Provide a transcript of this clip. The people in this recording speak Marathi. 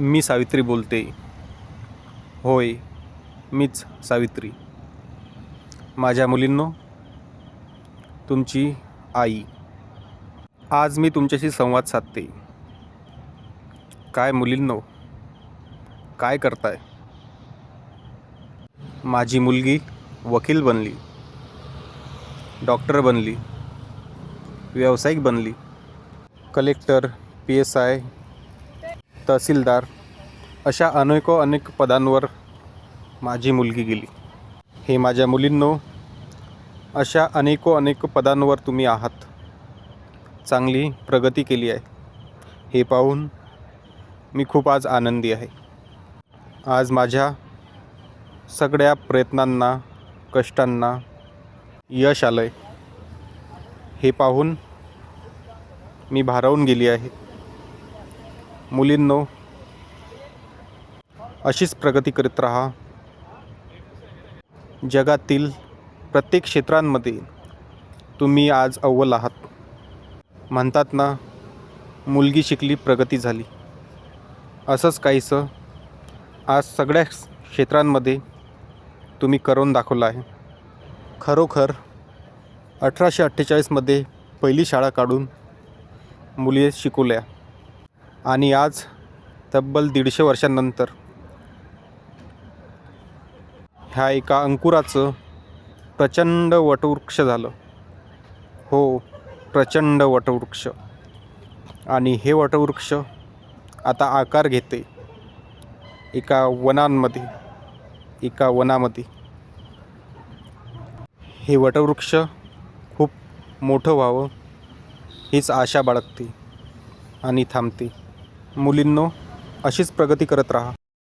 मी सावित्री बोलते. होय मीच सावित्री. माझ्या मुलींनो तुमची आई. आज मी तुमच्याशी संवाद साधते. काय मुलींनो? काय करताय? माझी मुलगी वकील बनली. डॉक्टर बनली. व्यावसायिक बनली. Collector P S I tehsildar अशा अनेको अनेक पदांवर माझी मुलगी गेली. हे माझ्या मुलींनो अशा अनेको अनेक पदांवर तुम्ही आहात. चांगली प्रगती केली आहे. हे पाहून मी खूप आज आनंदी आहे. आज माझ्या सगळ्या प्रयत्नांना कष्टांना यश आलं आहे हे पाहून मी भारावून गेली आहे. मुलींनो अशीच प्रगती करीत राहा. जगातील प्रत्येक क्षेत्रांमध्ये तुम्ही आज अव्वल आहात. म्हणतात ना मुलगी शिकली प्रगती झाली. असंच काहीसं आज सगळ्या क्षेत्रांमध्ये तुम्ही करून दाखवलं आहे. खरोखर अठराशे अठ्ठेचाळीसमध्ये पहिली शाळा काढून मुली शिकवल्या आणि आज तब्बल दीडशे वर्षांनंतर ह्या एका अंकुराचं प्रचंड वटवृक्ष झालं. हो प्रचंड वटवृक्ष. आणि हे वटवृक्ष आता आकार घेते एका वनांमध्ये एका वनामध्ये. हे वटवृक्ष खूप मोठं व्हावं हीच आशा बाळगते आणि थांबते. मुलींनो अशीच प्रगती करत राहा.